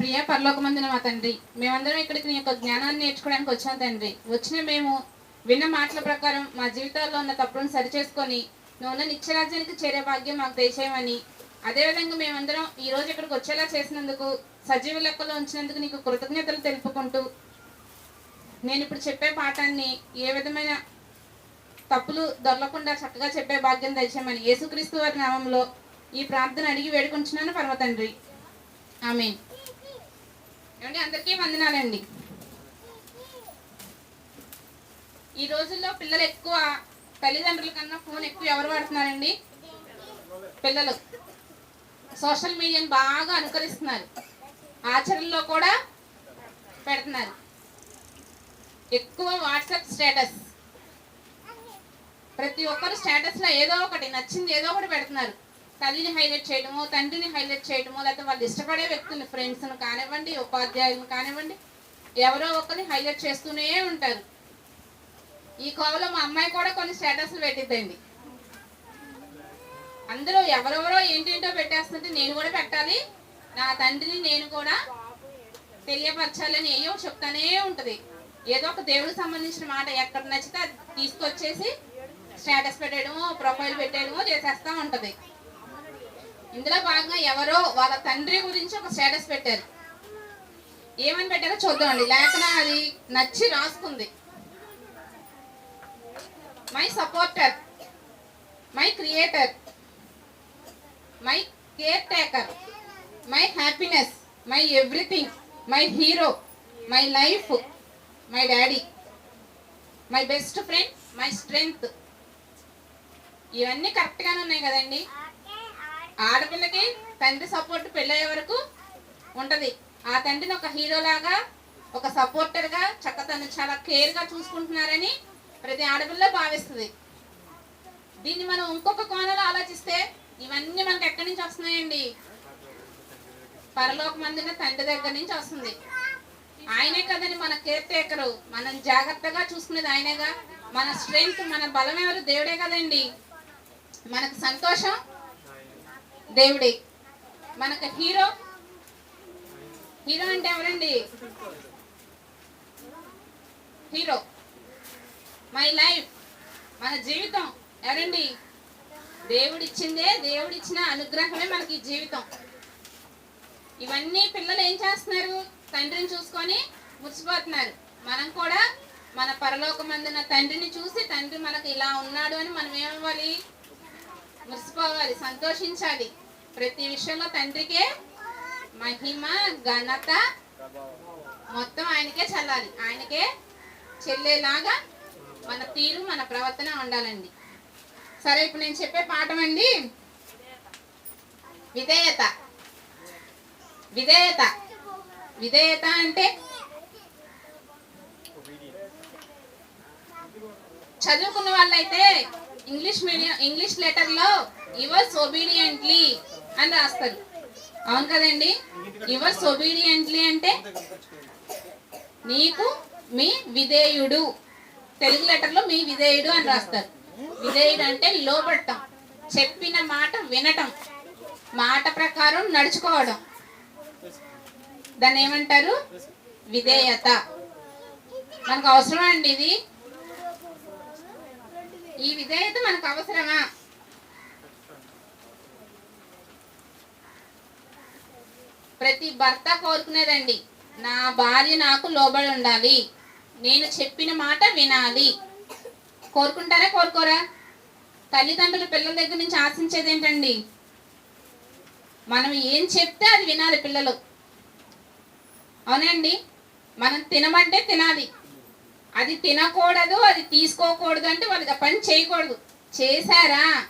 ప్రియ పరలోకమందిన మా తండ్రి మేమందరం ఇక్కడికి నీ యొక్క జ్ఞానాన్ని నేర్చుకోవడానికి వచ్చాం తండ్రి. వచ్చిన మేము విన్న మాటల ప్రకారం మా జీవితాల్లో ఉన్న తప్పులను సరిచేసుకొని నువ్వు ఉన్న నిత్యరాజ్యానికి చేరే భాగ్యం మాకు దయచేయమని అదేవిధంగా మేమందరం ఈ రోజు ఇక్కడికి వచ్చేలా చేసినందుకు సజీవ లెక్కలో ఉంచినందుకు నీకు కృతజ్ఞతలు తెలుపుకుంటూ నేను ఇప్పుడు చెప్పే పాఠాన్ని ఏ విధమైన తప్పులు దొరలకుండా చక్కగా చెప్పే భాగ్యం దయచేయమని యేసుక్రీస్తు వారి నామంలో ఈ ప్రార్థన అడిగి వేడుకుంటున్నాను పర్వతండ్రి ఐ ఆమె ఏమండి అందరికీ వందనాలండి. ఈ రోజుల్లో పిల్లలు ఎక్కువ తల్లిదండ్రుల కన్నా ఫోన్ ఎక్కువ ఎవరు వాడుతున్నారండి? పిల్లలు. సోషల్ మీడియాని బాగా అనుకరిస్తున్నారు. ఆచరణలో కూడా పెడుతున్నారు. ఎక్కువ వాట్సాప్ స్టేటస్. ప్రతి ఒక్కరు స్టేటస్లో ఏదో ఒకటి నచ్చింది ఏదో ఒకటి పెడుతున్నారు. తల్లిని హైలైట్ చేయడమో తండ్రిని హైలైట్ చేయడమో లేకపోతే వాళ్ళు ఇష్టపడే వ్యక్తులు ఫ్రెండ్స్ని కానివ్వండి ఉపాధ్యాయులను కానివ్వండి ఎవరో ఒకరిని హైలైట్ చేస్తూనే ఉంటారు. ఈ కోవలో మా అమ్మాయి కూడా కొన్ని స్టేటస్లు పెట్టిద్దండి. అందరూ ఎవరెవరో ఏంటేంటో పెట్టేస్తుంటే నేను కూడా పెట్టాలి నా తండ్రిని నేను కూడా తెలియపరచాలని ఏయో చెప్తానే ఉంటుంది. ఏదో ఒక దేవుడికి సంబంధించిన మాట ఎక్కడ నచ్చితే అది తీసుకొచ్చేసి స్టేటస్ పెట్టడమో ప్రొఫైల్ పెట్టేయడమో చేసేస్తూ ఉంటుంది. ఇందులో భాగంగా ఎవరో వాళ్ళ తండ్రి గురించి ఒక స్టేటస్ పెట్టారు. ఏమని పెట్టారో చూద్దామండి. లేఖన అది నచ్చి రాసుకుంది. My supporter my creator my caretaker my happiness my everything my hero my life my daddy my best friend my strength ఇవన్నీ కరెక్ట్గానే ఉన్నాయి కదండి. ఆడపిల్లకి తండ్రి సపోర్ట్ పెళ్ళయ్యే వరకు ఉంటది. ఆ తండ్రిని ఒక హీరోలాగా ఒక సపోర్టర్గా చక్క తను చాలా కేర్గా చూసుకుంటున్నారని ప్రతి ఆడపిల్ల భావిస్తుంది. దీన్ని మనం ఇంకొక కోణంలో ఆలోచిస్తే ఇవన్నీ మనకి ఎక్కడి నుంచి వస్తున్నాయండి? పరలోక మందిన తండ్రి దగ్గర నుంచి వస్తుంది. ఆయనే కదండి మన కేర్ టేకరు మనం జాగ్రత్తగా చూసుకునేది ఆయనేగా. మన స్ట్రెంగ్త్ మన బలం ఎవరు? దేవుడే కదండి. మనకు సంతోషం దేవుడే. మనకు హీరో హీరో అంటే ఎవరండి? హీరో. మై లైఫ్ మన జీవితం. ఎవరండి? దేవుడిచ్చిందే దేవుడిచ్చిన అనుగ్రహమే మనకి జీవితం. ఇవన్నీ పిల్లలు ఏం చేస్తున్నారు? తండ్రిని చూసుకొని మురిసిపోతున్నారు. మనం కూడా మన పరలోకమందున తండ్రిని చూసి తండ్రి మనకు ఇలా ఉన్నాడు అని మనం ఏమవ్వాలి మురిసిపోవాలి సంతోషించాలి. ప్రతి విషయంలో తండ్రికే మహిమ ఘనత మొత్తం ఆయనకే చల్లాలి. ఆయనకే చెల్లేలాగా మన తీరు మన ప్రవర్తన ఉండాలండి. సరే ఇప్పుడు నేను చెప్పే పాఠం అండి. విధేయత. విధేయత. విధేయత అంటే చదువుకున్న వాళ్ళైతే ఇంగ్లీష్ మీడియం ఇంగ్లీష్ లెటర్లో యువర్స్ ఒబీడియంట్లీ అని రాస్తారు. అవును కదండి? యువర్స్ ఒబీడియంట్లీ అంటే నీకు మీ విధేయుడు. తెలుగు లెటర్లో మీ విధేయుడు అని రాస్తారు. విధేయుడు అంటే లోబడటం చెప్పిన మాట వినటం మాట ప్రకారం నడుచుకోవడం. దాన్ని ఏమంటారు? విధేయత. మనకు అవసరం అండి ఇది? ఈ విధేయత మనకు అవసరమా? ప్రతి భర్త కోరుకునేదండి నా భార్య నాకు లోబడి ఉండాలి నేను చెప్పిన మాట వినాలి. కోరుకుంటారా కోరుకోరా? తల్లిదండ్రులు పిల్లల దగ్గర నుంచి ఆశించేది ఏంటండి మనం ఏం చెప్తే అది వినాలి పిల్లలు. అవునండి? మనం తినమంటే తినాలి. అది తినకూడదు అది తీసుకోకూడదు అంటే వాళ్ళకి ఆ పని చేయకూడదు. చేశారా?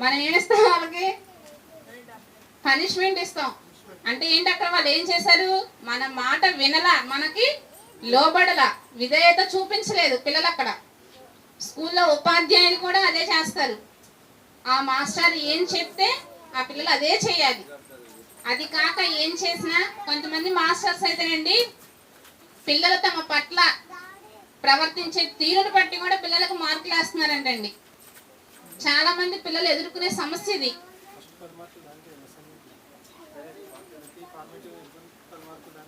మనం ఏమిస్తాం వాళ్ళకి? పనిష్మెంట్ ఇస్తాం. అంటే ఏంటి అక్కడ వాళ్ళు ఏం చేశారు? మన మాట వినలా మనకి లోబడలా విధేయత చూపించలేదు పిల్లలు అక్కడ. స్కూల్లో ఉపాధ్యాయులు కూడా అదే చేస్తారు. ఆ మాస్టర్ ఏం చెప్తే ఆ పిల్లలు అదే చేయాలి. అది కాక ఏం చేసినా కొంతమంది మాస్టర్స్ అయితేనండి పిల్లలు తమ పట్ల ప్రవర్తించే తీరును బట్టి కూడా పిల్లలకు మార్కులు వేస్తున్నారంటండి. చాలా మంది పిల్లలు ఎదుర్కొనే సమస్య ఇది.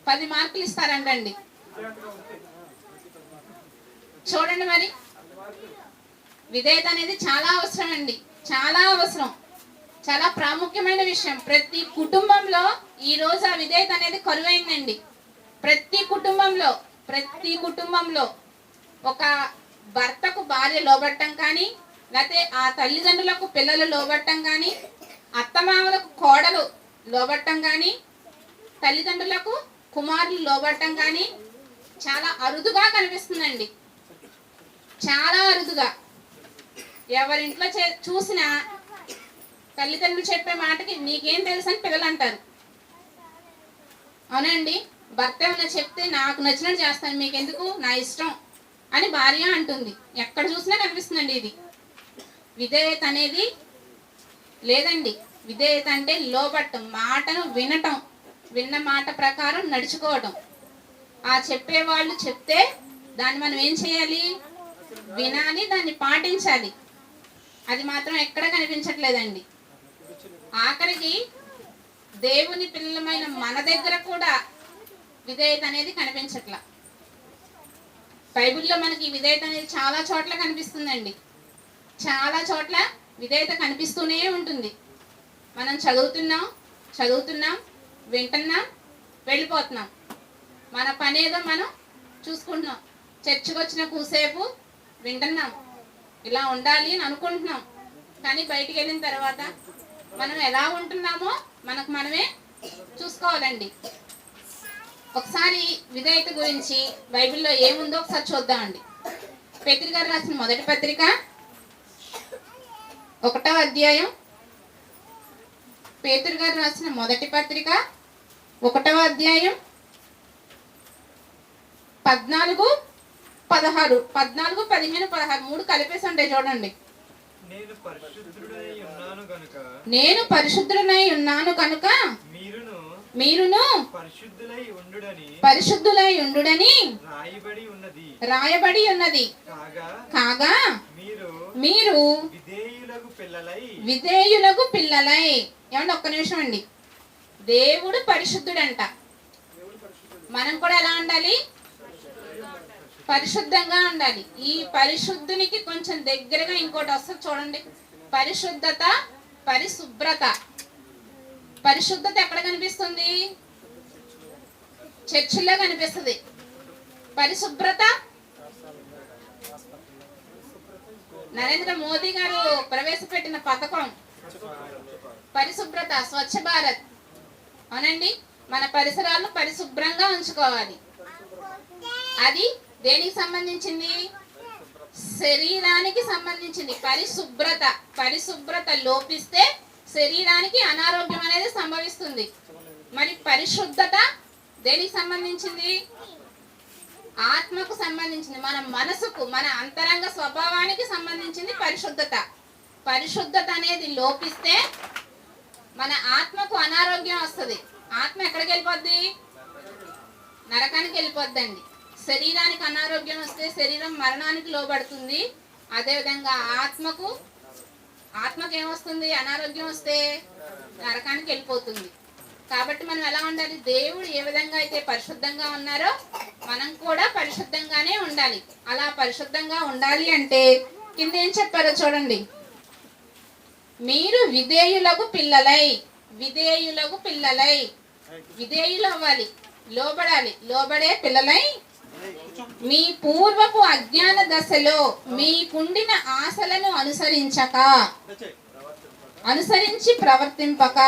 పది మార్కులు ఇస్తారంటండి. చూడండి మరి. విధేయత అనేది చాలా అవసరం అండి. చాలా అవసరం. చాలా ప్రాముఖ్యమైన విషయం. ప్రతి కుటుంబంలో ఈ రోజు ఆ విధేయత అనేది కరువైందండి. ప్రతి కుటుంబంలో ప్రతి కుటుంబంలో ఒక భర్తకు భార్య లోబట్టం కానీ లేకపోతే ఆ తల్లిదండ్రులకు పిల్లలు లోబట్టం కానీ అత్తమామలకు కోడలు లోబట్టం కానీ తల్లిదండ్రులకు కుమారులు లోబట్టం కానీ చాలా అరుదుగా కనిపిస్తుందండి. చాలా అరుదుగా. ఎవరింట్లో చే చూసినా తల్లిదండ్రులు చెప్పే మాటకి నీకేం తెలుసు అని పిల్లలు అంటారు అవునండి భర్త ఏమైనా చెప్తే నాకు నచ్చినట్టు చేస్తాను. మీకెందుకు? నా ఇష్టం. అని భార్య అంటుంది. ఎక్కడ చూసినా కనిపిస్తుందండి ఇది. విధేయత అనేది లేదండి. విధేయత అంటే లోబట్టం మాటను వినటం విన్న మాట ప్రకారం నడుచుకోవటం. ఆ చెప్పేవాళ్ళు చెప్తే దాన్ని మనం ఏం చేయాలి? వినాలి దాన్ని పాటించాలి. అది మాత్రం ఎక్కడ కనిపించట్లేదండి. ఆఖరికి దేవుని పిల్లలమైన మన దగ్గర కూడా విధేయత అనేది కనిపించట్లా. బైబిల్లో మనకి విధేయత అనేది చాలా చోట్ల కనిపిస్తుందండి. చాలా చోట్ల విధేయత కనిపిస్తూనే ఉంటుంది. మనం చదువుతున్నాం చదువుతున్నాం వింటున్నాం వెళ్ళిపోతున్నాం. మన పని ఏదో మనం చూసుకుంటున్నాం. చర్చికి వచ్చిన కూసేపు వింటున్నాం. ఇలా ఉండాలి అని అనుకుంటున్నాం. కానీ బయటికి వెళ్ళిన తర్వాత మనం ఎలా ఉంటున్నామో మనకు మనమే చూసుకోవాలండి. ఒకసారి విధేయత గురించి బైబిల్లో ఏముందో ఒకసారి చూద్దామండి. పేతురు గారు రాసిన మొదటి పత్రిక ఒకటో అధ్యాయం. పేతురు గారు రాసిన మొదటి పత్రిక ఒకటవ అధ్యాయం పద్నాలుగు పదహారు. పద్నాలుగు పదిహేను పదహారు మూడు కలిపేసి ఉంటాయి చూడండి. నేను పరిశుద్ధుడై ఉన్నాను కనుక మీరును పరిశుద్ధులై ఉండుడని రాయబడి ఉన్నది. కాగా మీరు విధేయులకు పిల్లలై విధేయులకు పిల్లలై. ఏమండి ఒక్క నిమిషం అండి. దేవుడు పరిశుద్ధుడంట. మనం కూడా ఎలా ఉండాలి? పరిశుద్ధంగా ఉండాలి. ఈ పరిశుద్ధునికి కొంచెం దగ్గరగా ఇంకోటి వస్తుంది చూడండి. పరిశుద్ధత పరిశుభ్రత. పరిశుద్ధత ఎక్కడ కనిపిస్తుంది? చర్చిల్లో కనిపిస్తుంది. పరిశుభ్రత? నరేంద్ర మోదీ గారు ప్రవేశపెట్టిన పథకం. పరిశుభ్రత స్వచ్ఛ భారత్. అవునండి మన పరిసరాలను పరిశుభ్రంగా ఉంచుకోవాలి. అది దేనికి సంబంధించింది? శరీరానికి సంబంధించింది. పరిశుభ్రత పరిశుభ్రత లోపిస్తే శరీరానికి అనారోగ్యం అనేది సంభవిస్తుంది. మరి పరిశుద్ధత దేనికి సంబంధించింది? ఆత్మకు సంబంధించింది. మన మనసుకు మన అంతరంగ స్వభావానికి సంబంధించింది పరిశుద్ధత. పరిశుద్ధత అనేది లోపిస్తే మన ఆత్మకు అనారోగ్యం వస్తుంది. ఆత్మ ఎక్కడికి వెళ్ళిపోద్ది? నరకానికి వెళ్ళిపోద్దండి. శరీరానికి అనారోగ్యం వస్తే శరీరం మరణానికి లోబడుతుంది. అదేవిధంగా ఆత్మకు ఆత్మకి ఏమొస్తుంది అనారోగ్యం వస్తే నరకానికి వెళ్ళిపోతుంది. కాబట్టి మనం ఎలా ఉండాలి? దేవుడు ఏ విధంగా అయితే పరిశుద్ధంగా ఉన్నారో మనం కూడా పరిశుద్ధంగానే ఉండాలి. అలా పరిశుద్ధంగా ఉండాలి అంటే కింద ఏం చెప్పారో చూడండి. మీరు విధేయులకు పిల్లలై విధేయులకు పిల్లలై విధేయులు అవ్వాలి లోబడాలి. లోబడే పిల్లలై మీ పూర్వపు అజ్ఞాన దశలో మీకుండిన ఆశలను అనుసరించక. అనుసరించి ప్రవర్తింపక.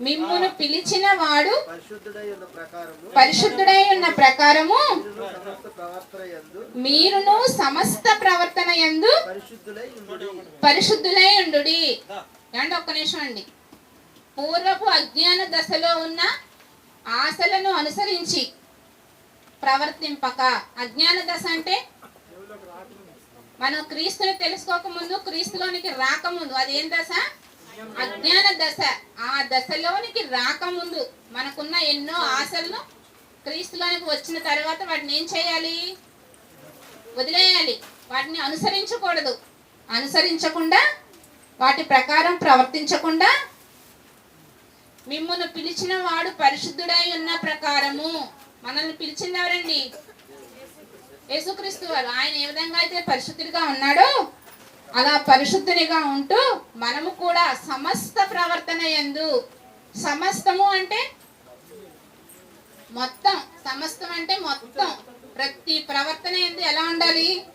మిమ్మును పిలిచిన వాడు పరిశుద్ధుడై ఉన్న ప్రకారము మీరును సమస్త ప్రవర్తన ఎందు పరిశుద్ధులై ఉండు పరిశుద్ధులై ఒక్క నిమిషం అండి. పూర్వపు అజ్ఞాన దశలో ఉన్న ఆశలను అనుసరించి ప్రవర్తింపక. అజ్ఞాన దశ అంటే మనం క్రీస్తుని తెలుసుకోకముందు క్రీస్తులోనికి రాకముందు. అది ఏం దశ? అజ్ఞాన దశ. ఆ దశలోనికి రాకముందు మనకున్న ఎన్నో ఆశలను క్రీస్తులోనికి వచ్చిన తర్వాత వాటిని ఏం చేయాలి? వదిలేయాలి. వాటిని అనుసరించకూడదు. అనుసరించకుండా వాటి ప్రకారం ప్రవర్తించకుండా మిమ్మల్ని పిలిచిన వాడు పరిశుద్ధుడై ఉన్న ప్రకారము. మనల్ని పిలిచింది ఎవరండి యేసుక్రీస్తు వారు. ఆయన ఏ విధంగా అయితే పరిశుద్ధుడిగా ఉన్నాడో అలా పరిశుద్ధునిగా ఉంటూ మనము కూడా సమస్త ప్రవర్తన ఎందు సమస్తము అంటే మొత్తం సమస్తం అంటే మొత్తం ప్రతి ప్రవర్తన ఎందు ఎలా ఉండాలి?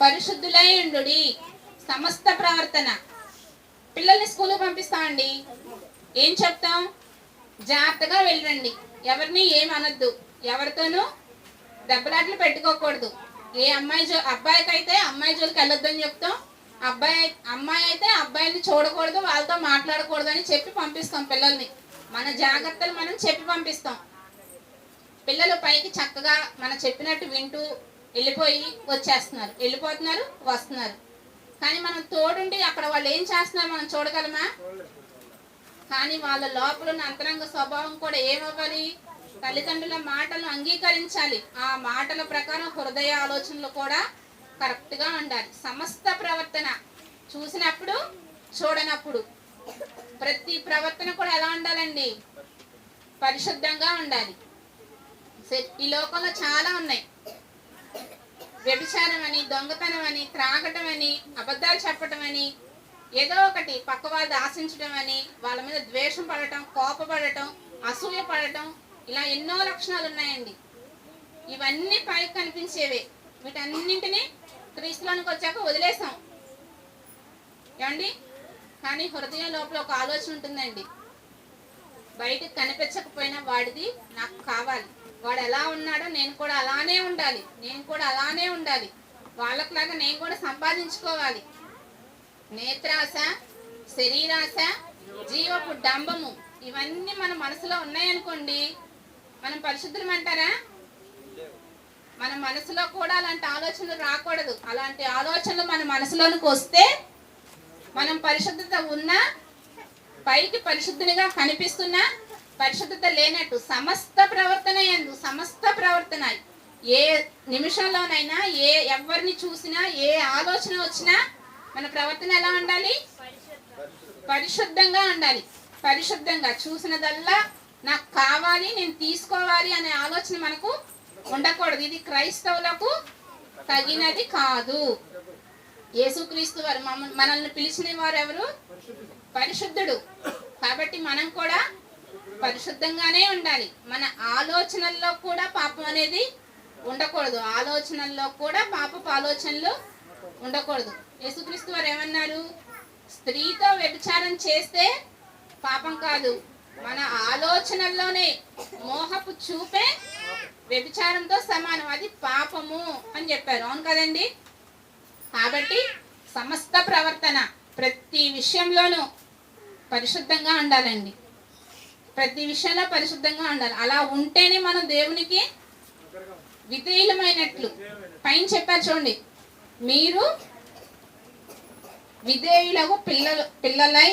పరిశుద్ధులై ఉండు సమస్త ప్రవర్తన. పిల్లల్ని స్కూల్కి పంపిస్తామండి. ఏం చెప్తాం? జాగ్రత్తగా వెళ్ళండి. ఎవరిని ఏం అనొద్దు ఎవరితోనూ దెబ్బలాట్లు పెట్టుకోకూడదు. ఏ అమ్మాయి జో అబ్బాయికి అయితే అమ్మాయి జోలికి వెళ్ళొద్దని చెప్తాం. అబ్బాయి అమ్మాయి అయితే అబ్బాయిని చూడకూడదు వాళ్ళతో మాట్లాడకూడదు అని చెప్పి పంపిస్తాం పిల్లల్ని. మన జాగ్రత్తలు మనం చెప్పి పంపిస్తాం. పిల్లలు పైకి చక్కగా మనం చెప్పినట్టు వింటూ వెళ్ళిపోయి వచ్చేస్తున్నారు. వెళ్ళిపోతున్నారు వస్తున్నారు. కానీ మనం తోడుండి అక్కడ వాళ్ళు ఏం చేస్తున్నారు మనం చూడగలమా? కానీ వాళ్ళ లోపల ఉన్న అంతరంగ స్వభావం కూడా ఏమవ్వాలి? తల్లిదండ్రుల మాటలు అంగీకరించాలి. ఆ మాటల ప్రకారం హృదయ ఆలోచనలు కూడా కరెక్ట్గా ఉండాలి. సమస్త ప్రవర్తన చూసినప్పుడు చూడనప్పుడు ప్రతి ప్రవర్తన కూడా ఎలా ఉండాలండి? పరిశుద్ధంగా ఉండాలి. ఈ లోకంలో చాలా ఉన్నాయి. వ్యభిచారం అని దొంగతనం అని త్రాగటం అని అబద్ధాలు చెప్పటం అని ఏదో ఒకటి పక్క ఆశించడం అని వాళ్ళ మీద ద్వేషం పడటం కోపపడటం అసూయ పడటం ఇలా ఎన్నో లక్షణాలు ఉన్నాయండి. ఇవన్నీ పైకి కనిపించేవే. వీటన్నింటినీ క్రీస్తులోనికి వచ్చాక వదిలేసాం. ఏమండి? కానీ హృదయం లోపల ఒక ఆలోచన ఉంటుందండి. బయట కనిపించకపోయినా వాడిది నాకు కావాలి. వాడు ఎలా ఉన్నాడో నేను కూడా అలానే ఉండాలి. నేను కూడా అలానే ఉండాలి. వాళ్ళకులాగా నేను కూడా సంపాదించుకోవాలి. నేత్రాశ శరీరాశ జీవపు డంబము ఇవన్నీ మన మనసులో ఉన్నాయనుకోండి మనం పరిశుద్ధులం అంటారా? మన మనసులో కూడా అలాంటి ఆలోచనలు రాకూడదు. అలాంటి ఆలోచనలు మన మనసులోనికి వస్తే మనం పరిశుద్ధత ఉన్నా పైకి పరిశుద్ధునిగా కనిపిస్తున్నా పరిశుద్ధత లేనట్టు సమస్త ప్రవర్తన ఎందు సమస్త ప్రవర్తన ఏ నిమిషంలోనైనా ఏ ఎవరిని చూసినా ఏ ఆలోచన వచ్చినా మన ప్రవర్తన ఎలా ఉండాలి? పరిశుద్ధంగా ఉండాలి. పరిశుద్ధంగా చూసినదల్లా నాకు కావాలి నేను తీసుకోవాలి అనే ఆలోచన మనకు ఉండకూడదు. ఇది క్రైస్తవులకు తగినది కాదు. యేసుక్రీస్తు వారు మనల్ని పిలిచిన వారు ఎవరు? పరిశుద్ధుడు. కాబట్టి మనం కూడా పరిశుద్ధంగానే ఉండాలి. మన ఆలోచనల్లో కూడా పాపం అనేది ఉండకూడదు. ఆలోచనల్లో కూడా పాపపు ఆలోచనలు ఉండకూడదు. యేసుక్రీస్తు వారు ఏమన్నారు? స్త్రీతో వ్యభిచారం చేస్తే పాపం కాదు. మన ఆలోచనల్లోనే మోహపు చూపే వ్యభిచారంతో సమానం. అది పాపము అని చెప్పారు. అవును కదండి? కాబట్టి సమస్త ప్రవర్తన ప్రతి విషయంలోనూ పరిశుద్ధంగా ఉండాలండి. ప్రతి విషయంలో పరిశుద్ధంగా ఉండాలి. అలా ఉంటేనే మనం దేవునికి విధేయులమైనట్లు. పైన చెప్పారు చూడండి. మీరు విధేయులకు పిల్లలు పిల్లలై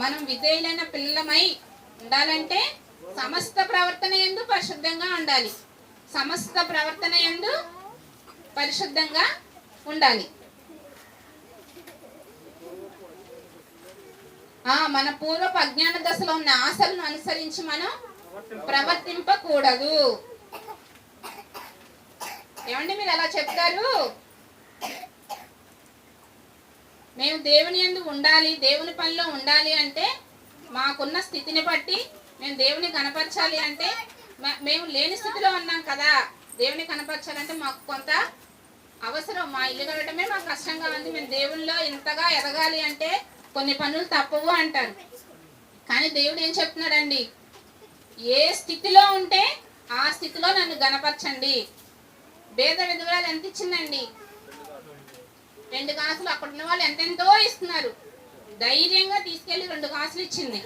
మనం విధేయులైన పిల్లలమై ఉండాలంటే సమస్త ప్రవర్తన ఎందు పరిశుద్ధంగా ఉండాలి. సమస్త ప్రవర్తన ఎందు పరిశుద్ధంగా ఉండాలి. ఆ మన పూర్వపు అజ్ఞాన దశలో ఉన్న ఆశలను అనుసరించి మనం ప్రవర్తింపకూడదు. ఏమండి మీరు అలా చెప్తారు? మేము దేవుని యందు ఉండాలి దేవుని పనిలో ఉండాలి అంటే మాకున్న స్థితిని బట్టి మేము దేవుని కనపరచాలి అంటే మేము లేని స్థితిలో ఉన్నాం కదా. దేవుని కనపరచాలంటే మాకు కొంత అవసరం. మా ఇల్లు కట్టడమే మాకు కష్టంగా ఉంది. మేము దేవునిలో ఇంతగా ఎదగాలి అంటే కొన్ని పనులు తప్పవు అంటారు. కానీ దేవుడు ఏం చెప్తున్నాడండి? ఏ స్థితిలో ఉంటే ఆ స్థితిలో నన్ను గనపరచండి. భేద విధవరాలు ఎంత ఇచ్చిందండి? రెండు కాసులు అక్కడ ఉన్న వాళ్ళు ఎంతెంతో ఇస్తున్నారు. ధైర్యంగా తీసుకెళ్ళి రెండు కాసులు ఇచ్చింది.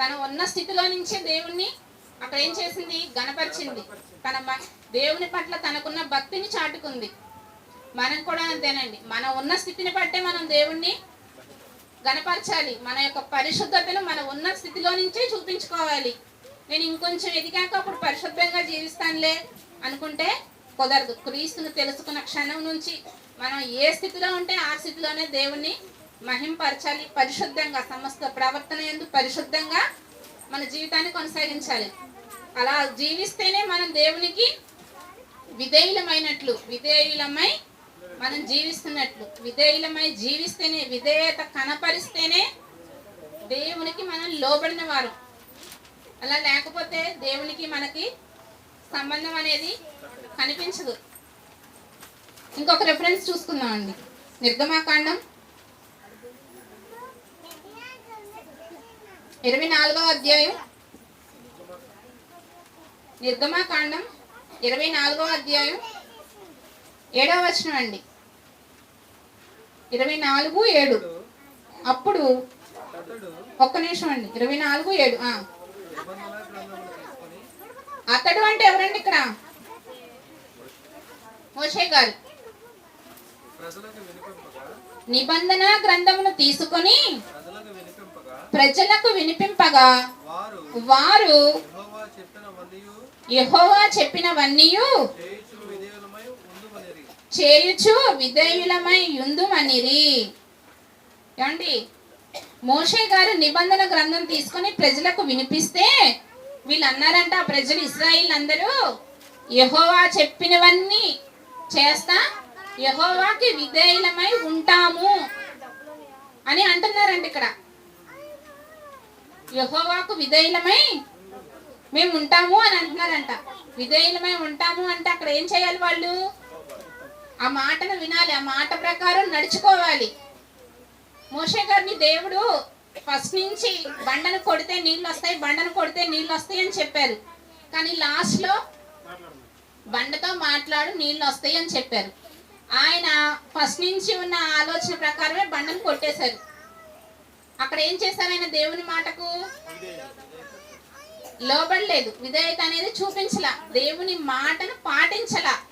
తను ఉన్న స్థితిలో నుంచే దేవుణ్ణి అక్కడ ఏం చేసింది? గణపరిచింది. తన దేవుని పట్ల తనకున్న భక్తిని చాటుకుంది. మనం కూడా అంతేనండి. మనం ఉన్న స్థితిని బట్టే మనం దేవుణ్ణి గణపరచాలి. మన యొక్క పరిశుద్ధతను మన ఉన్న స్థితిలో నుంచే చూపించుకోవాలి. నేను ఇంకొంచెం ఎదిగాక అప్పుడు పరిశుద్ధంగా జీవిస్తానులే అనుకుంటే కుదరదు. క్రీస్తును తెలుసుకున్న క్షణం నుంచి మనం ఏ స్థితిలో ఉంటే ఆ స్థితిలోనే దేవుణ్ణి మహింపరచాలి పరిశుద్ధంగా సమస్త ప్రవర్తన ఎందు పరిశుద్ధంగా మన జీవితాన్ని కొనసాగించాలి. అలా జీవిస్తేనే మనం దేవునికి విధేయులమైనట్లు విధేయులమై మనం జీవిస్తున్నట్లు విధేయులమై జీవిస్తేనే విధేయత కనపరిస్తేనే దేవునికి మనం లోబడిన వారు. అలా లేకపోతే దేవునికి మనకి సంబంధం అనేది కనిపించదు. ఇంకొక రెఫరెన్స్ చూసుకుందామండి నిర్గమాకాండం ఇరవై నాలుగవ అధ్యాయం. నిర్గమాకాండం ఇరవై నాలుగవ అధ్యాయం. ఏడవ వచనం అండి. ఇరవై నాలుగు ఏడు. అప్పుడు ఒక్క నిమిషం అండి. ఇరవై నాలుగు ఏడు. అతడు అంటే ఎవరండి ఇక్కడ? మోషే గారు. నిబంధన గ్రంథమును తీసుకొని ప్రజలకు వినిపింపగా. వారు యెహోవా చెప్పినవన్నీ చేయించు విధేయులమై ఉండుమనిరి చేయుచు విధేయులమై యుందుమనిరి ఏమండి? మోషే గారు నిబంధన గ్రంథం తీసుకొని ప్రజలకు వినిపిస్తే వీళ్ళు అన్నారంట ఆ ప్రజలు ఇస్రాయిల్ అందరూ యెహోవా చెప్పినవన్నీ చేస్తా యహోవాకి విధేయులమై ఉంటాము. అని అంటున్నారండి ఇక్కడ. యహోవాకు విధేయులమై మేము ఉంటాము అని అంటున్నారంట. విధేయులమై ఉంటాము అంటే అక్కడ ఏం చేయాలి వాళ్ళు? ఆ మాటను వినాలి ఆ మాట ప్రకారం నడుచుకోవాలి. మోషే గారిని దేవుడు ఫస్ట్ నుంచి బండను కొడితే నీళ్ళు వస్తాయి బండను కొడితే నీళ్ళు వస్తాయి అని చెప్పారు. కానీ లాస్ట్లో బండతో మాట్లాడు నీళ్ళు వస్తాయి అని చెప్పారు. ఆయన ఫస్ట్ నుంచి ఉన్న ఆలోచన ప్రకారమే బండను కొట్టేశారు. అక్కడ ఏం చేశారు ఆయన దేవుని మాటకు? లోబడలేదు. విధేయత అనేది చూపించలా. దేవుని మాటను పాటించలా.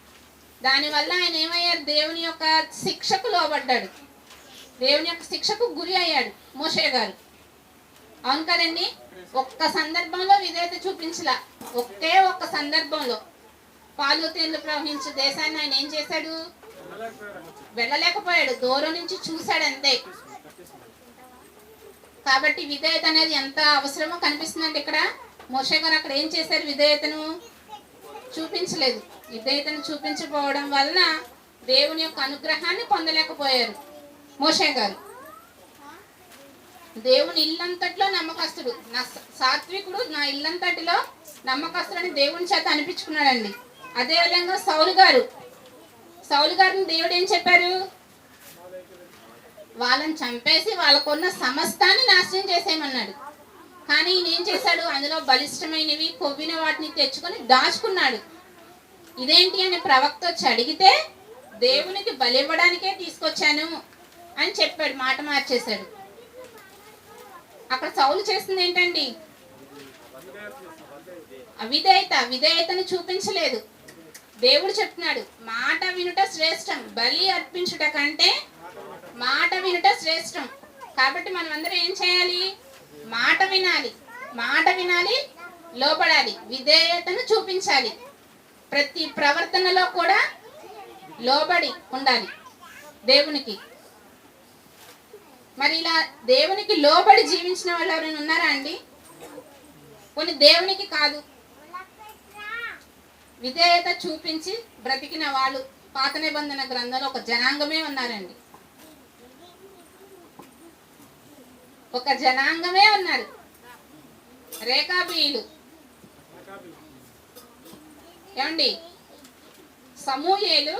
దానివల్ల ఆయన ఏమయ్యారు దేవుని యొక్క శిక్షకు లోబడ్డాడు. దేవుని యొక్క శిక్షకు గురి అయ్యాడు మోషే గారు. అవును కదండి? ఒక్క సందర్భంలో విధేయత చూపించలా. ఒకే ఒక్క సందర్భంలో. పాలు తేళ్ళు ప్రవహించే దేశాన్ని ఆయన ఏం చేశాడు? వెళ్ళలేకపోయాడు. దూరం నుంచి చూశాడు అంతే. కాబట్టి విధేయత అనేది ఎంత అవసరమో కనిపిస్తుందండి ఇక్కడ మోషే గారు అక్కడ ఏం చేశారు? విధేయతను చూపించలేదు. విధేయతను చూపించకపోవడం వలన దేవుని యొక్క అనుగ్రహాన్ని పొందలేకపోయారు మోషే గారు. దేవుని ఇల్లంతట్లో నమ్మకస్తుడు. నా సాత్వికుడు నా ఇల్లంతటిలో నమ్మకస్తుడని దేవుని చేత అనిపించుకున్నాడండి. అదే విధంగా సౌలు గారు సౌలు గారిని దేవుడు ఏం చెప్పారు? వాళ్ళని చంపేసి వాళ్ళకున్న సమస్తాన్ని నాశనం చేసేయమన్నాడు. కానీ ఈయన ఏం చేశాడు? అందులో బలిష్టమైనవి కొవ్విన వాటిని తెచ్చుకొని దాచుకున్నాడు. ఇదేంటి అని ప్రవక్త వచ్చి అడిగితే దేవునికి బలి ఇవ్వడానికే తీసుకొచ్చాను అని చెప్పాడు మాట మార్చేశాడు. అక్కడ సౌలు చేసింది ఏంటండి? అవిధేయత. విధేయతను చూపించలేదు. దేవుడు చెప్తున్నాడు మాట వినుట శ్రేష్టం బలి అర్పించుట కంటే మాట వినుట శ్రేష్టం. కాబట్టి మనం అందరం ఏం చేయాలి? మాట వినాలి. మాట వినాలి లోపడాలి. విధేయతను చూపించాలి. ప్రతి ప్రవర్తనలో కూడా లోబడి ఉండాలి దేవునికి. మరి ఇలా దేవునికి లోబడి జీవించిన వాళ్ళు ఎవరైనా ఉన్నారా అండి? కొన్ని దేవునికి కాదు. విధేయత చూపించి బ్రతికిన వాళ్ళు పాత నిబంధన గ్రంథంలో ఒక జనాంగమే ఉన్నారండి. ఒక జనాంగమే ఉన్నారు. రేఖాబీయులు. ఏమండి? సమూహేలు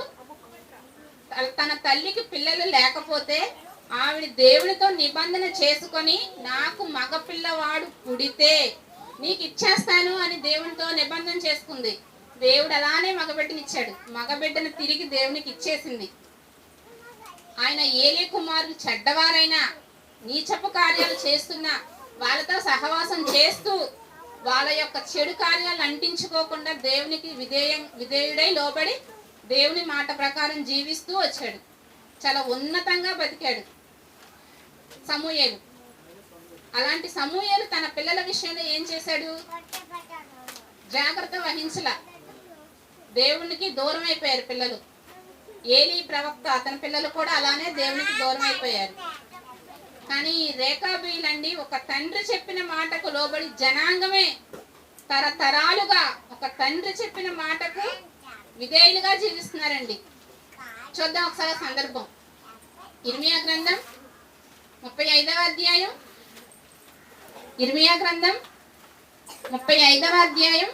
తన- తన తల్లికి పిల్లలు లేకపోతే ఆవిడ దేవునితో నిబంధన చేసుకొని నాకు మగ పిల్లవాడు పుడితే నీకు ఇచ్చేస్తాను అని దేవునితో నిబంధన చేసుకుంది. దేవుడు అలానే మగబిడ్డనిచ్చాడు. మగబిడ్డను తిరిగి దేవునికి ఇచ్చేసింది. ఆయన ఏలే కుమారులు చెడ్డవారైనా నీచపు కార్యాలు చేస్తున్నా వాళ్ళతో సహవాసం చేస్తూ వాళ్ళ యొక్క చెడు కార్యాలు అంటించుకోకుండా దేవునికి విధేయ విధేయుడై లోబడి దేవుని మాట ప్రకారం జీవిస్తూ వచ్చాడు. చాలా ఉన్నతంగా బతికాడు సమూయేలు. అలాంటి సమూయేలు తన పిల్లల విషయంలో ఏం చేశాడు? జాగ్రత్త వహించలా. దేవునికి దూరం అయిపోయారు పిల్లలు. ఏలి ప్రవక్త అతని పిల్లలు కూడా అలానే దేవునికి దూరం అయిపోయారు కానీ రేఖాబీలండి ఒక తండ్రి చెప్పిన మాటకు లోబడి జనాంగమే తరతరాలుగా ఒక తండ్రి చెప్పిన మాటకు విధేయులుగా జీవిస్తున్నారండి. చూద్దాం ఒకసారి సందర్భం. ఇర్మియా గ్రంథం ముప్పై ఐదవ అధ్యాయం. ఇర్మియా గ్రంథం ముప్పై ఐదవ అధ్యాయం.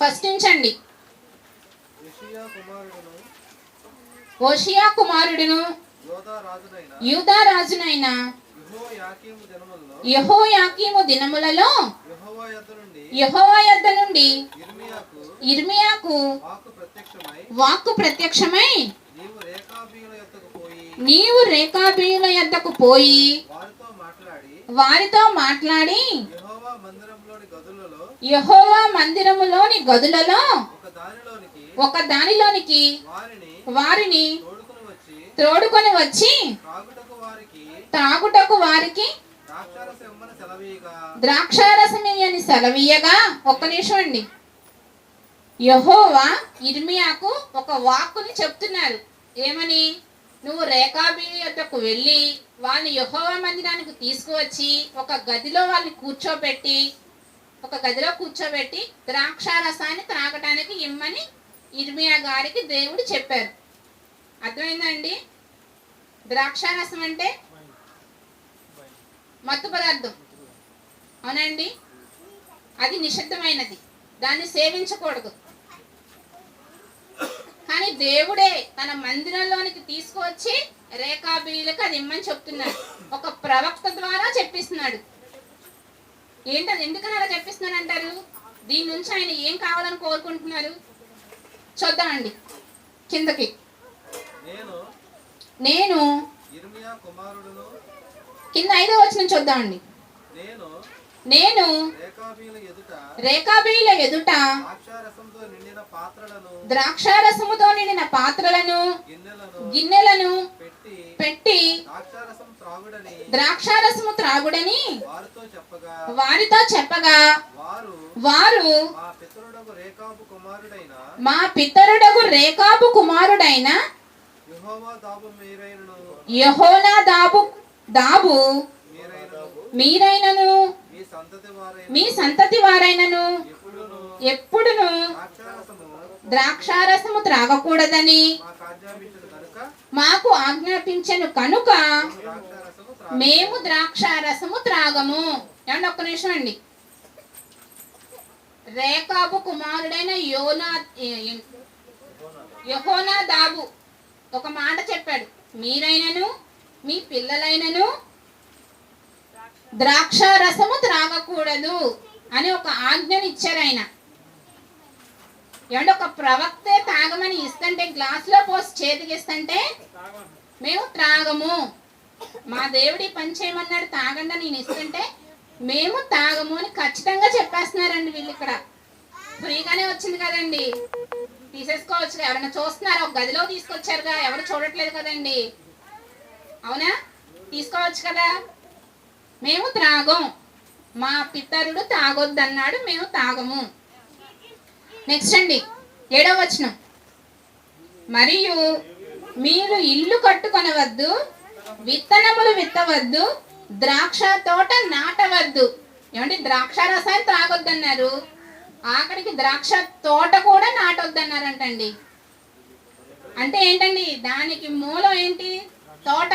ఫస్ట్ నుంచండి. యెషయా కుమారుడును ఓషియా కుమారుడును యూదా రాజునైన యెహో యాకీము జనములలో యహో యాకీము దినములలో యెహోవా యొద్ద నుండి ఇర్మియాకు వాక్కు ప్రత్యక్షమై వాక్కు ప్రత్యక్షమై నీవు రేఖాబీల యొద్దకు పోయి వారితో మాట్లాడి యెహోవా మందిరములోని గదులలో ఒక దానిలోనికి వారిని తోడుకుని వచ్చి తాగుటకు వారికి ద్రాక్షారసమేయని సెలవీయగా. ఒక్క నిమిషం అండి. యహోవా ఇర్మియాకు ఒక వాక్కుని చెప్తున్నారు. ఏమని? నువ్వు రేఖాబీ యొద్దకు వెళ్ళి వాళ్ళని యహోవా మందిరానికి తీసుకువచ్చి ఒక గదిలో వాళ్ళని కూర్చోబెట్టి ఒక గదిలో కూర్చోబెట్టి ద్రాక్షారసాన్ని త్రాగటానికి ఇమ్మని ఇర్మియా గారికి దేవుడు చెప్పారు అర్థమైందండి? ద్రాక్షారసం అంటే మత్తు పదార్థం. అవునండి? అది నిషిద్ధమైనది. దాన్ని సేవించకూడదు. కానీ దేవుడే తన మందిరంలోనికి తీసుకువచ్చి రేఖాబీలకు అది ఇమ్మని చెప్తున్నాడు. ఒక ప్రవక్త ద్వారా చెప్పిస్తున్నాడు. ఏంటది? ఎందుకని అలా చెప్పిస్తున్నాడు అంటారు దీని నుంచి ఆయన ఏం కావాలని కోరుకుంటున్నారు? చూద్దామండి కిందకి. నేను కింద ఐదో వచ్చిన చూద్దామండి. నేను నేను రేఖాబీల ఎదుట నిండిన పాత్రలను ద్రాక్షారసముతో నిండిన పాత్రలను గిన్నెలను పెట్టి ద్రాక్షారసము త్రాగుడని వారితో చెప్పగా వారు మా పితరుడకు రేఖాబు కుమారుడైన పితరుడగు కుమారుడైన దాబు యహోనా దాబు దాబు మీరైనను. మీ సంతతి వారైనను. ఎప్పుడును. ద్రాక్షారసము. త్రాగకూడదని. మాకు ఆజ్ఞాపించిన కనుక మేము ద్రాక్షారసము త్రాగము. ఏమండి ఒక్క నిమిషం అండి. రేకాబు కుమారుడైన యోనా యహోనా దాబు ఒక మాట చెప్పాడు. మీరైనను మీ పిల్లలైనను ద్రాక్ష రసము త్రాగకూడదు అని ఒక ఆజ్ఞను ఇచ్చారు ఆయన. ఏమంటే ఒక ప్రవక్తే తాగమని ఇస్తుంటే గ్లాసులో పోసి చేతికి ఇస్తుంటే మేము త్రాగము. మా దేవుడి పని చేయమన్నాడు తాగండి నేను ఇస్తుంటే మేము తాగము అని ఖచ్చితంగా చెప్పేస్తున్నారండి వీళ్ళు ఇక్కడ. ఫ్రీగానే వచ్చింది కదండి. తీసేసుకోవచ్చు ఎవరైనా చూస్తున్నారా? ఒక గదిలో తీసుకొచ్చారుగా. ఎవరు చూడట్లేదు కదండి. అవునా? తీసుకోవచ్చు కదా? మేము త్రాగం. మా పితరుడు తాగొద్దన్నాడు మేము తాగము నెక్స్ట్ అండి. ఏడవ వచనం. మరియు మీరు ఇల్లు కట్టుకొనవద్దు విత్తనములు విత్తవద్దు ద్రాక్ష తోట నాటవద్దు. ఏమంటే ద్రాక్ష రసాన్ని త్రాగొద్దన్నారు. ఆఖరికి ద్రాక్ష తోట కూడా నాటొద్దన్నారంటండి. అంటే ఏంటండి? దానికి మూలం ఏంటి? తోట.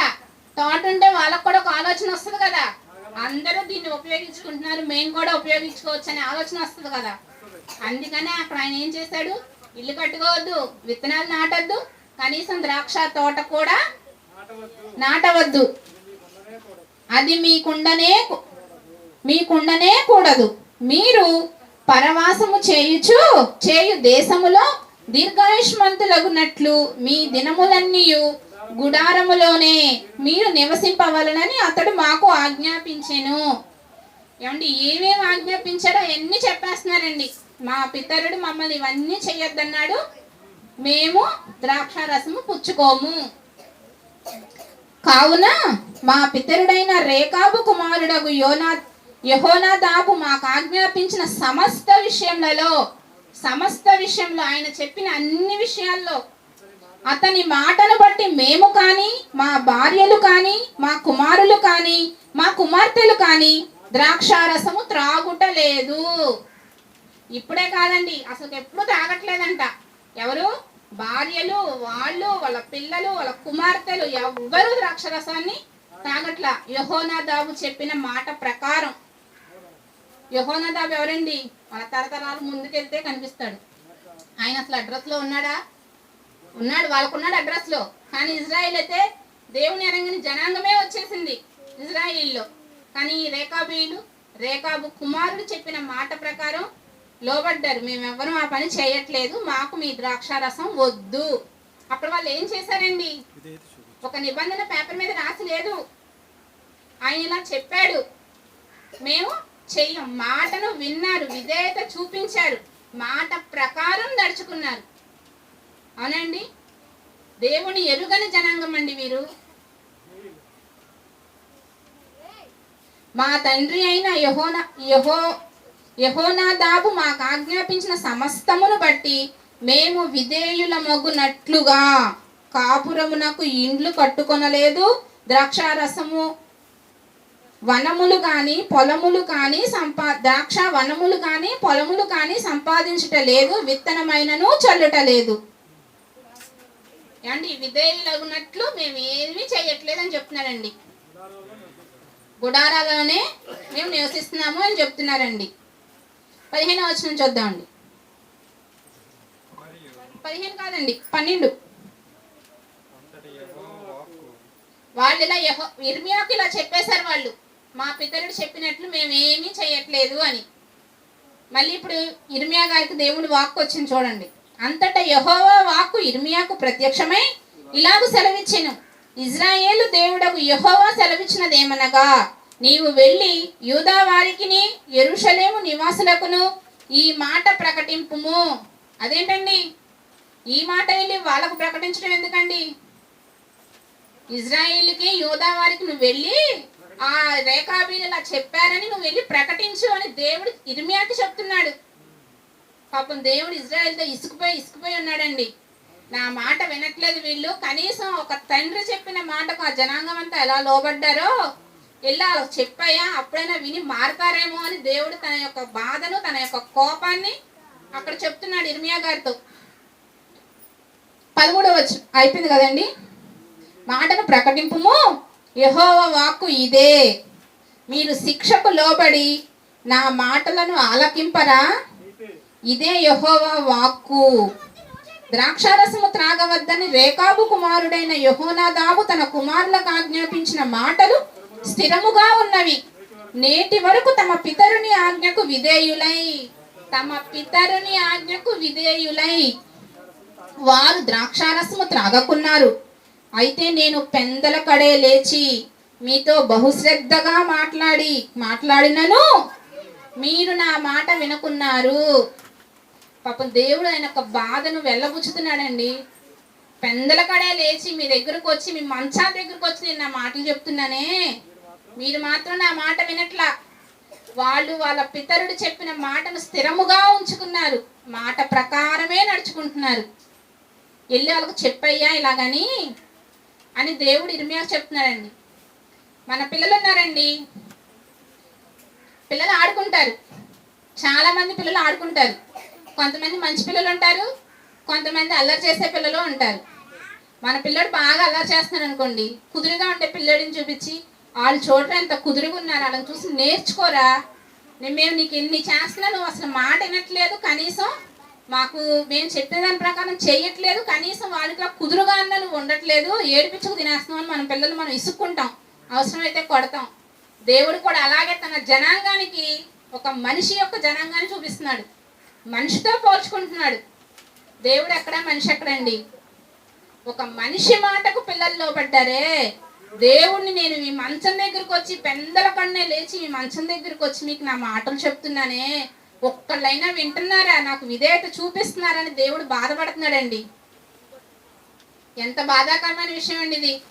తోట ఉంటే వాళ్ళకు కూడా ఒక ఆలోచన వస్తుంది కదా. అందరూ దీన్ని ఉపయోగించుకుంటున్నారు. మేము కూడా ఉపయోగించుకోవచ్చు అనే ఆలోచన వస్తుంది కదా. అందుకనే అక్కడ ఆయన ఏం చేశాడు? ఇల్లు కట్టుకోవద్దు విత్తనాలు నాటద్దు కనీసం ద్రాక్ష తోట కూడా నాటవద్దు. అది మీకుండనే కు- మీకుండనే కూడదు. మీరు పరవాసము చేయుచు చేయు దేశములో దీర్ఘాయుష్మంతులగునట్లు మీ దినములన్నీయు గుడారములోనే మీరు నివసింపవలనని అతడు మాకు ఆజ్ఞాపించెను. ఏమండి ఏమేమి ఆజ్ఞాపించారో ఎన్ని చెప్పేస్తున్నారండి. మా పితరుడు మమ్మల్ని ఇవన్నీ చెయ్యొద్దన్నాడు మేము ద్రాక్ష రసము పుచ్చుకోము. కావున మా పితరుడైన రేఖాబు కుమారుడగు యోనా యహోనాదాబు మాకు ఆజ్ఞాపించిన సమస్త విషయములలో సమస్త విషయంలో ఆయన చెప్పిన అన్ని విషయాల్లో అతని మాటను బట్టి మేము కానీ మా భార్యలు కానీ మా కుమారులు కానీ మా కుమార్తెలు కానీ ద్రాక్షారసము త్రాగుటలేదు. ఇప్పుడే కాదండి అసలు ఎప్పుడు తాగట్లేదంట ఎవరు? భార్యలు వాళ్ళు వాళ్ళ పిల్లలు వాళ్ళ కుమార్తెలు ఎవ్వరూ ద్రాక్షరసాన్ని తాగట్ల యహోనాదాబు చెప్పిన మాట ప్రకారం. యహోనాదాబు ఎవరండి? మన తరతరాలు ముందుకెళ్తే కనిపిస్తాడు. ఆయన అసలు అడ్రస్లో ఉన్నాడా? ఉన్నాడు వాళ్ళకున్నాడు అడ్రస్లో. కానీ ఇజ్రాయిల్ అయితే దేవుని ఎరంగని జనాంగమే వచ్చేసింది ఇజ్రాయిల్లో. కానీ ఈ రేఖాబీయులు రేఖాబు కుమారుడు చెప్పిన మాట ప్రకారం లోబడ్డారు. మేమెవ్వరూ ఆ పని చేయట్లేదు మాకు మీ ద్రాక్షారసం వద్దు. అప్పుడు వాళ్ళు ఏం చేశారండి? ఒక నిబంధన పేపర్ మీద రాసి లేదు. ఆయన ఇలా చెప్పాడు. మేము చెయ్యం. మాటను విన్నారు విధేయత చూపించారు. మాట ప్రకారం నడుచుకున్నారు. అవునండి దేవుని ఎరుగని జనాంగం అండి వీరు మా తండ్రి అయిన యహోనా యహో యహోనాదాబు మాకు ఆజ్ఞాపించిన సమస్తమును బట్టి మేము విధేయుల మగునట్లుగా కాపురమునకు ఇండ్లు కట్టుకొనలేదు ద్రాక్షారసము వనములు కానీ పొలములు కానీ సంపా ద్రాక్ష వనములు కానీ పొలములు కానీ సంపాదించుట లేదు విత్తనమైనను చల్లుట లేదు. ఏమండి విధేయులగునట్లు మేము ఏమీ చేయట్లేదు అని చెప్తున్నారండి. గుడారాలోనే మేము నివసిస్తున్నాము అని చెప్తున్నారండి. పదిహేను వచ్చిన చూద్దామండి. పదిహేను కాదండి పన్నెండు. వాళ్ళు ఇలా యహో ఇర్మియాకు ఇలా చెప్పేశారు వాళ్ళు. మా పితరుడు చెప్పినట్లు మేమేమీ చేయట్లేదు అని. మళ్ళీ ఇప్పుడు ఇర్మియా గారికి దేవుడు వాక్కు వచ్చింది చూడండి. అంతటా యహోవా వాక్కు ఇర్మియాకు ప్రత్యక్షమై ఇలాగు సెలవిచ్చెను. ఇజ్రాయేలు దేవుడకు యహోవా సెలవిచ్చినదేమనగా నీవు వెళ్ళి యూదా వారికిని ఎరుషలేము నివాసులకును ఈ మాట ప్రకటింపుము. అదేంటండి? ఈ మాట వెళ్ళి వాళ్ళకు ప్రకటించడం ఎందుకండి? ఇజ్రాయిల్కి యూదా వారికి నువ్వు వెళ్ళి ఆ రేఖాబీలు ఇలా చెప్పారని నువ్వు వెళ్ళి ప్రకటించు అని దేవుడు ఇర్మియాకి చెప్తున్నాడు. పాపం దేవుడు ఇజ్రాయెల్తో ఇసుకుపోయి ఇసుకుపోయి ఉన్నాడండి. నా మాట వినట్లేదు వీళ్ళు. కనీసం ఒక తండ్రి చెప్పిన మాటకు ఆ జనాంగం అంతా ఎలా లోబడ్డారో ఇలా చెప్పాయా అప్పుడైనా విని మారతారేమో అని దేవుడు తన యొక్క బాధను తన యొక్క కోపాన్ని అక్కడ చెప్తున్నాడు ఇర్మియా గారితో. పదమూడవ వచ్చు అయిపోయింది కదండి? మాటను ప్రకటింపుము. యహోవ వాక్కు ఇదే. మీరు శిక్షకు లోబడి నా మాటలను ఆలకింపరా? ఇదే యహోవ వాక్కు. ద్రాక్షారసము త్రాగవద్దని రేకాబు కుమారుడైన యహోనాదాబు తన కుమారులకు ఆజ్ఞాపించిన మాటలు స్థిరముగా ఉన్నవి. నేటి వరకు తమ పితరుని ఆజ్ఞకు విధేయులై తమ పితరుని ఆజ్ఞకు విధేయులై వారు ద్రాక్షారసము త్రాగకున్నారు. అయితే నేను పెందల కడే లేచి మీతో బహుశ్రద్ధగా మాట్లాడి మాట్లాడినను. మీరు నా మాట వినకున్నారు. పాపం దేవుడు ఆయన యొక్క బాధను వెళ్ళబుచ్చుతున్నాడండి. పెందల కడే లేచి మీ దగ్గరకు వచ్చి మీ మంచాల దగ్గరకు వచ్చి నేను నా మాటలు చెప్తున్నానే. మీరు మాత్రం నా మాట వినట్లా. వాళ్ళు వాళ్ళ పితరుడు చెప్పిన మాటను స్థిరముగా ఉంచుకున్నారు. మాట ప్రకారమే నడుచుకుంటున్నారు. వెళ్ళి వాళ్ళకు చెప్పయ్యా ఇలాగని అని దేవుడు ఇరిమియా చెప్తున్నాడండి. మన పిల్లలు ఉన్నారండి. పిల్లలు ఆడుకుంటారు. చాలామంది పిల్లలు ఆడుకుంటారు. కొంతమంది మంచి పిల్లలు ఉంటారు కొంతమంది అల్లరి చేసే పిల్లలు ఉంటారు. మన పిల్లడు బాగా అల్లరి చేస్తున్నాడు అనుకోండి కుదురుగా ఉండే పిల్లడిని చూపించి వాళ్ళు చూడటం ఎంత కుదురుగా ఉన్నారు వాళ్ళని చూసి నేర్చుకోరా. నేను మేము నీకు ఎన్ని చేస్తున్నా నువ్వు అసలు మాట వినట్లేదు కనీసం మాకు మేము చెప్పేదాని ప్రకారం చేయట్లేదు కనీసం వాళ్ళకి కుదురుగా అన్న ఉండట్లేదు ఏడిపించుకు తినేస్తున్నాం మన పిల్లలు మనం ఇసుక్కుంటాం అవసరమైతే కొడతాం. దేవుడు కూడా అలాగే తన జనాంగానికి ఒక మనిషి యొక్క జనాంగాన్ని చూపిస్తున్నాడు. మనిషితో పోల్చుకుంటున్నాడు. దేవుడు ఎక్కడ మనిషి ఎక్కడండి? ఒక మనిషి మాటకు పిల్లలు లోపడ్డారే దేవుణ్ణి నేను మీ మంచం దగ్గరకు వచ్చి పెందల కన్నే లేచి మీ మంచం దగ్గరకు వచ్చి మీకు నా మాటలు చెప్తున్నానే. ఒక్కళ్ళైనా వింటున్నారా? నాకు విధేయత చూపిస్తున్నారని దేవుడు బాధపడుతున్నాడండి. ఎంత బాధాకరమైన విషయం అండి ఇది.